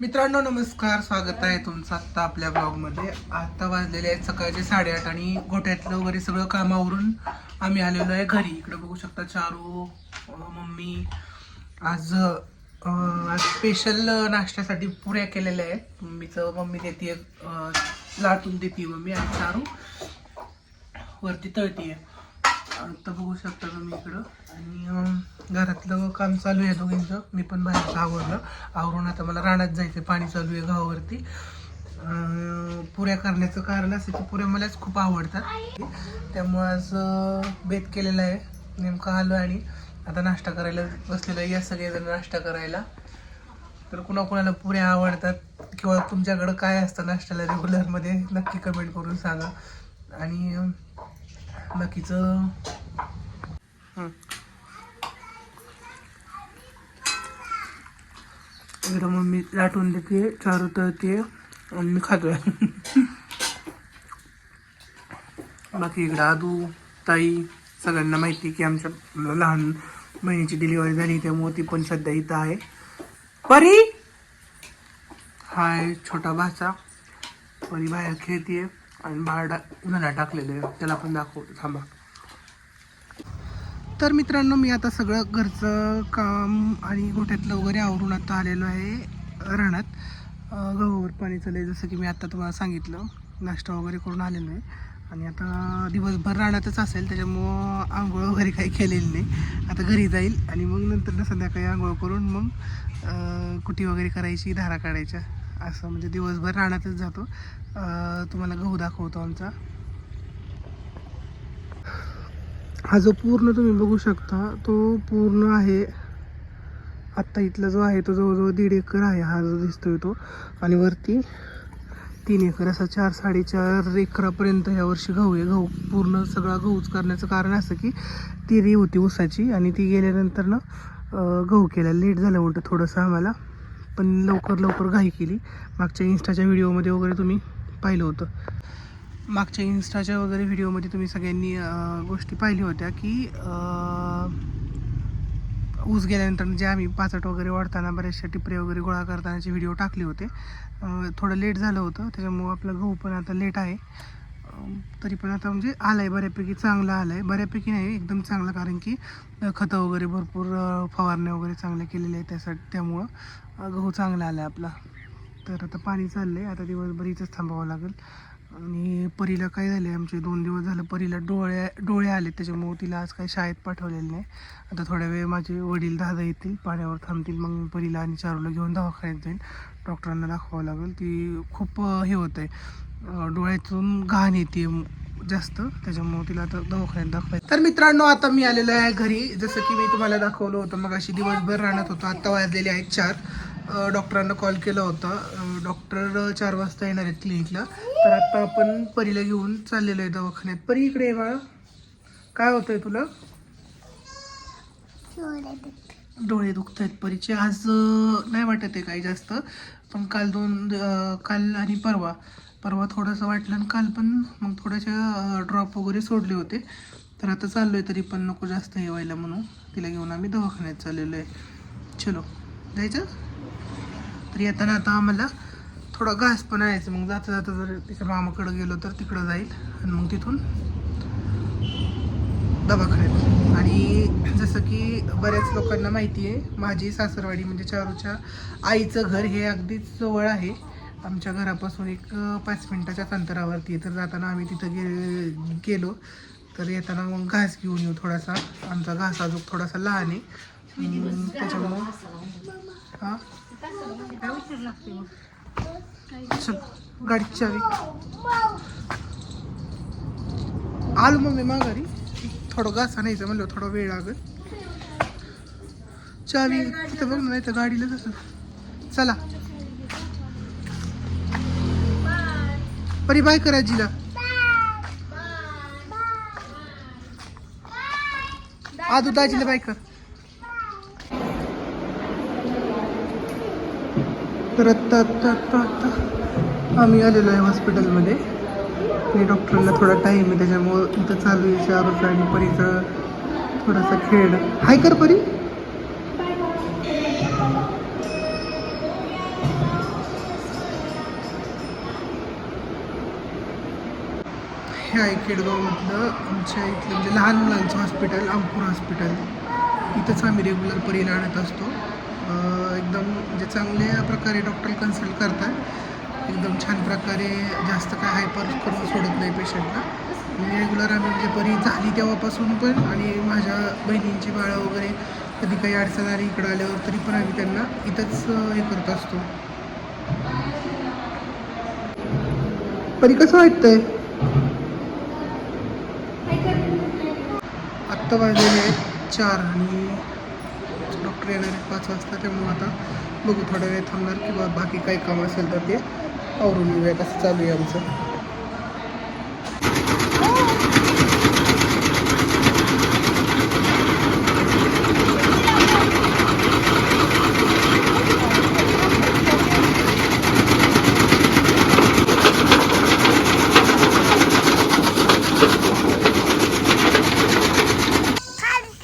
मित्रांनो नमस्कार. स्वागत आहे तुमचं आत्ता आपल्या ब्लॉगमध्ये आत्ता वाजलेले आहेत सकाळचे साडेआठ आणि गोठ्यातलं वगैरे सगळं कामावरून आम्ही आलेलो आहे घरी. इकडे बघू शकता चारू मम्मी. आज आज स्पेशल नाश्त्यासाठी पुऱ्या केलेल्या आहेत. मम्मीचं मम्मी देते लाटून देते मम्मी आणि चारू. वरती तळतीये. आता बघू शकता तुम्ही इकडं. आणि घरातलं काम चालू आहे दोघींचं. मी पण बाहेरचं आवरलं. आवरून आता मला रानात जायचं पाणी चालू आहे गावावरती. पुऱ्या करण्याचं कारण असं की पुऱ्या मलाच खूप आवडतात. त्यामुळं आज बेत केलेला आहे. नेमकं आलो आणि आता नाश्ता करायला बसलेलो आहे. या सगळेजण नाश्ता करायला. तर कुणाकुणाला पुऱ्या आवडतात किंवा तुमच्याकडं काय असतं नाश्त्याला रेग्युलरमध्ये नक्की कमेंट करून सांगा. आणि अं, बाकीचं? इकडं मम्मी लाटून देते चारू तळते आणि मी खातोय. बाकी इकडं आदू ताई सगळ्यांना माहिती आहे की आमच्या लहान बहिणीची डिलिव्हरी झाली त्यामुळे ती पण सध्या इथं आहे. परी! हाय छोटा भाचा. परी बाहेर खेळतीये. आणि बाहेर डा टाकलेलं आहे. त्याला पण दाखवतो थांबा. तर मित्रांनो मी आता सगळं घरचं काम आणि गोठ्यातलं वगैरे आवरून आता आलेलो आहे रानात. गहूवर गव्हावर पाणी चालू जसं की मी आता तुम्हाला सांगितलं. नाश्ता वगैरे करून आलेलो आहे. आणि आता दिवसभर रानातच असेल त्याच्यामुळं आंघोळ वगैरे काही केलेली नाही. आता घरी जाईल आणि मग नंतर ना संध्याकाळी आंघोळ करून मग कुटी वगैरे करायची धारा काढायच्या. असं म्हणजे दिवसभर रानातच जातो. तुम्हाला गहू दाखवतो आमचा. हा जो पूर्ण तुम्ही बघू शकता तो पूर्ण आहे. आत्ता इथला जो आहे तो जवळजवळ दीड एकर आहे हा जो दिसतोय तो. आणि वरती तीन एकर असा चार साडेचार एकरापर्यंत ह्या वर्षी गहू आहे. गहू पूर्ण सगळा गहूच करण्याचं कारण असं की तिरी होती ऊसाची आणि ती गेल्यानंतर ना गहू केला लेट झालं उलटं थोडंसं आम्हाला. पण लवकर लवकर घाई केली. मागच्या इन्स्टाच्या व्हिडिओमध्ये वगैरे तुम्ही पाहिलं होतं. मागच्या इन्स्टाच्या वगैरे व्हिडिओमध्ये तुम्ही सगळ्यांनी गोष्टी पाहिल्या होत्या की ऊस गेल्यानंतर जे आम्ही पाचट वगैरे वाढताना बऱ्याचशा टिपरे वगैरे गोळा करतानाचे व्हिडिओ टाकले होते. थोडं लेट झालं होतं त्याच्यामुळं आपलं गहू पण आता लेट आहे. तरी पण आता म्हणजे आलं आहे बऱ्यापैकी चांगलं आलं आहे बऱ्यापैकी नाही एकदम चांगलं कारण की खतं वगैरे भरपूर फवारण्या वगैरे चांगल्या केलेल्या आहेत त्यासाठी त्यामुळं गहू चांगला आला आहे आपला. तर आता पाणी चाललं आहे आता दिवसभर इथंच थांबावं लागेल. आणि परीला काय झालं आहे आमचे दोन दिवस झालं परीला डोळ्या डोळे आले त्याच्यामुळे तिला आज काही शाळेत पाठवलेलं नाही. आता थोड्या वेळ माझे वडील दादा येतील पाण्यावर थांबतील मग परीला आणि चारूला घेऊन दवाखान्यात जाईल डॉक्टरांना दाखवावं लागेल ती खूप हे होतं आहे डोळ्यातून घाण येते जास्त. त्याच्यामुळे तिला आता दवाखान्यात दाखवायचं. तर मित्रांनो आता मी आलेलो आहे घरी. जसं की मी तुम्हाला दाखवलं होतं मग अशी दिवसभर राहण्यात होतो. आत्ता वाजलेले आहेत चार. डॉक्टरांना कॉल केला होता. डॉक्टर चार वाजता येणार आहेत क्लिनिकला तर आता आपण परीला घेऊन चाललेलो आहे दवाखान्यात. परी इकडे बाळा काय होतंय तुला? डोळे दुखत आहेत परीचे. आज नाही वाटत आहे काही जास्त. पण काल दोन काल आणि परवा. परवा थोडंसं वाटलं आणि काल पण मग थोड्याशा ड्रॉप वगैरे सोडले होते. तर आता चाललो आहे तरी पण नको जास्त हे व्हायला म्हणून. तिला घेऊन आम्ही दवाखान्यात चाललेलो आहे. चलो. जायचं? तर येताना आता आम्हाला थोडा घास पण यायचं मग जाता जाता जर तिच्या मामाकडं गेलो तर तिकडं जाईल. आणि मग तिथून दवाखान्यात. आणि जसं की बऱ्याच लोकांना माहिती आहे माझी सासरवाडी म्हणजे चारूच्या आईचं घर हे अगदीच जवळ आहे. आमच्या घरापासून एक पाच मिनटाच्याच अंतरावरती तर जाताना आम्ही तिथं गे गेलो. तर येताना मग घास घेऊन येऊ थोडासा. आमचा घास अजून थोडासा लहान आहे. त्याच्यामुळं हां? चल गाडीची चावी. आलो मम्मी माघारी. थोडं घास आणायचं म्हणलं थोडा वेळ लागेल. चावी तिथं बघ ना नाही तर गाडीला कसं चला. परी बाय करा जिला आदू दाजीला बाय कर. तर आत्ता आत्ता आत्ता आत्ता आम्ही आलेलो आहे हॉस्पिटलमध्ये आणि डॉक्टरांना थोडा टाईम आहे त्याच्यामुळं इथं चालू आहे चार आणि परीचं थोडासा खेळ. हाय कर परी. आहे खेडगावमधलं आमच्या इथलं म्हणजे लहान मुलांचं हॉस्पिटल अंकुर हॉस्पिटल. इथंच आम्ही रेग्युलर परीला आणत असतो. एकदम म्हणजे चांगल्या प्रकारे डॉक्टर कन्सल्ट करतात. एकदम छान प्रकारे जास्त काय हायपर करून सोडत नाही पेशंटला रेग्युलर आम्ही म्हणजे बरी झाली तेव्हापासून पण आणि माझ्या बहिणींची बाळं वगैरे कधी काही अडचण आली इकडं आल्यावर तरी पण आम्ही त्यांना इथंच हे करत असतो. परी कसं वाटतंय? आत्ता वाजलेले आहेत चार आणि डॉक्टर येणार आहेत पाच वाजता त्यामुळं आता बघू थोडा वेळ थांबणार किंवा बाकी काही काम असेल तर ते आवरून येऊया. कसं चालू आहे आमचं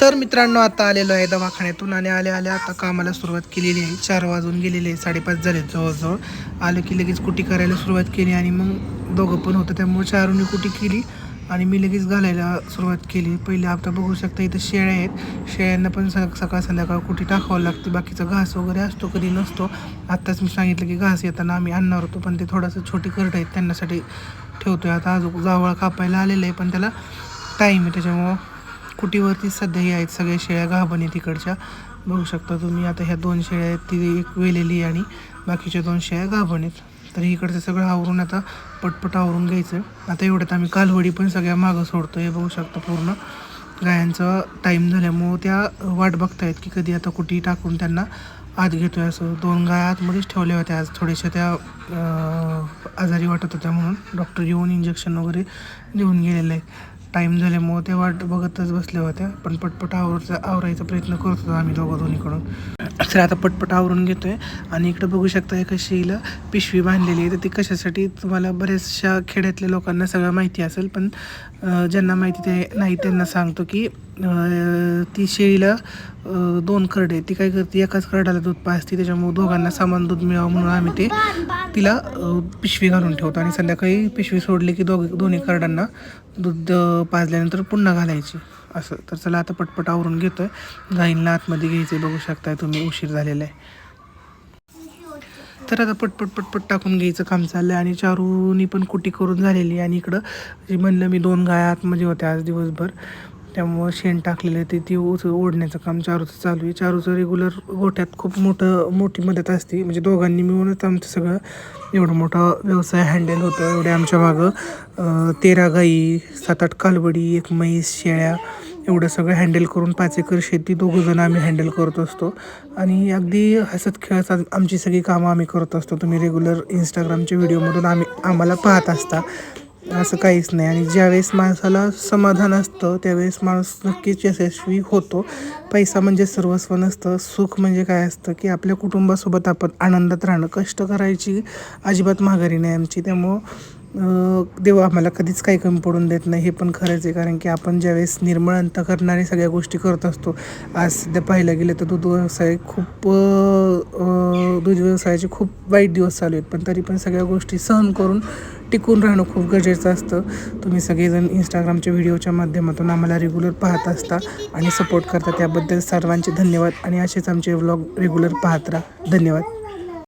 तर मित्रांनो आता आलेलो आहे दवाखान्यातून आणि आले आले आता कामाला सुरुवात केलेली आहे. चार वाजून गेलेले आहे साडेपाच झाले जवळजवळ. आलं की लगेच कुटी करायला सुरुवात केली आणि मग दोघं पण होतं. त्यामुळे चारूने कुटी केली आणि मी लगेच घालायला सुरुवात केली. पहिले आता बघू शकता इथं शेळ्या आहेत. शेळ्यांना पण स सकाळ संध्याकाळ कुठे टाकावं लागते. बाकीचा घास वगैरे असतो कधी नसतो. आत्ताच मी सांगितलं की घास येताना आम्ही आणणार होतो पण ते थोडंसं छोटी करट आहेत त्यांच्यासाठी ठेवतो आहे आता अजून जावळ कापायला आलेलं आहे पण त्याला टाईम आहे. त्याच्यामुळं कुटीवरती सध्या हे आहेत सगळ्या शेळ्या गाभण आहे तिकडच्या. बघू शकता तुम्ही आता ह्या दोन शेळ्या आहेत ती एक वेलेली आहे आणि बाकीच्या दोन शेळ्या गाभण आहेत तर इकडचं सगळं आवरून आता पटपट आवरून घ्यायचं. आता एवढ्यात आम्ही कालवडी पण सगळ्या मागं सोडतो हे बघू शकता पूर्ण. गायांचा टाईम झाल्यामुळं त्या वाट बघतायत की कधी आता कुठेही टाकून त्यांना आत घेतोय असं. दोन गाय आतमध्येच ठेवल्या होत्या आज थोड्याशा त्या आजारी वाटत होत्या म्हणून. डॉक्टर येऊन इंजेक्शन वगैरे देऊन गेलेलं आहे टाईम झाल्यामुळं ते वाट बघतच बसल्या होत्या. पण पटपट आवरचा आवरायचा प्रयत्न करत होतो आम्ही दोघं दोन्हीकडून. सर आता पटपट आवरून घेतोय. आणि इकडं बघू शकता एका शेईला पिशवी बांधलेली आहे. तर ती कशासाठी तुम्हाला बऱ्याचशा खेड्यातल्या लोकांना सगळं माहिती असेल. पण ज्यांना माहिती ते नाही त्यांना सांगतो की ती शेळीला दोन करडे ती काय करते एकाच करडाला दूध पाजते त्याच्यामुळे दोघांना समान दूध मिळावं म्हणून आम्ही ते तिला पिशवी घालून ठेवतो. आणि संध्याकाळी पिशवी सोडली की दोघ दोन्ही करडांना दूध पाजल्यानंतर पुन्हा घालायची. असं. तर चला आता पटपट आवरून घेतो आहे गाईंना आतमध्ये घ्यायचे बघू शकताय तुम्ही उशीर झालेला आहे तर आता पटपट पटपट टाकून घ्यायचं काम चाललं आहे आणि चारूनी पण कुटी करून झालेली आणि इकडं जे म्हणलं मी दोन गाय आतमध्ये होत्या आज दिवसभर. त्यामुळं शेण टाकलेलं आहे ते ती उच ओढण्याचं काम चारूचं चालू आहे. चारूचं रेग्युलर गोठ्यात खूप मोठं मोठी मदत असते. म्हणजे दोघांनी मिळूनच आमचं सगळं एवढं मोठा व्यवसाय हँडल होतं एवढे आमच्या मागं. तेरा गाई सात आठ कालवडी एक म्हैस शेळ्या एवढं सगळं हँडल करून पाच एकर शेती दोघं जण आम्ही हँडल करत असतो. आणि अगदी हसत खेळत आमची सगळी कामं आम्ही करत असतो. तुम्ही रेग्युलर इंस्टाग्रामच्या व्हिडिओमधून आम्ही आम्हाला पाहत असता. असं काहीच नाही. आणि ज्यावेळेस माणसाला समाधान असतं त्यावेळेस माणूस नक्कीच यशस्वी होतो. पैसा म्हणजे सर्वस्व नसतं. सुख म्हणजे काय असतं की आपल्या कुटुंबासोबत आपण आनंदात राहणं. कष्ट करायची अजिबात माघारी नाही आमची. त्यामुळं देव आम्हाला कधीच काही कमी पडून देत नाही. हे पण खरंच आहे कारण की आपण ज्यावेळेस निर्मळ अंत करणारे सगळ्या गोष्टी करत असतो आज सध्या पाहायला गेलं तर दूध व्यवसाय खूप दूध व्यवसायाचे खूप वाईट दिवस चालू आहेत. पण तरी पण सगळ्या गोष्टी सहन करून टिकून राहणं खूप गरजेचं असतं. तुम्ही सगळेजण इंस्टाग्रामच्या व्हिडिओच्या माध्यमातून आम्हाला रेग्युलर पाहत असता आणि सपोर्ट करता. त्याबद्दल सर्वांचे धन्यवाद आणि असेच आमचे व्लॉग रेग्युलर पाहत राहा. धन्यवाद.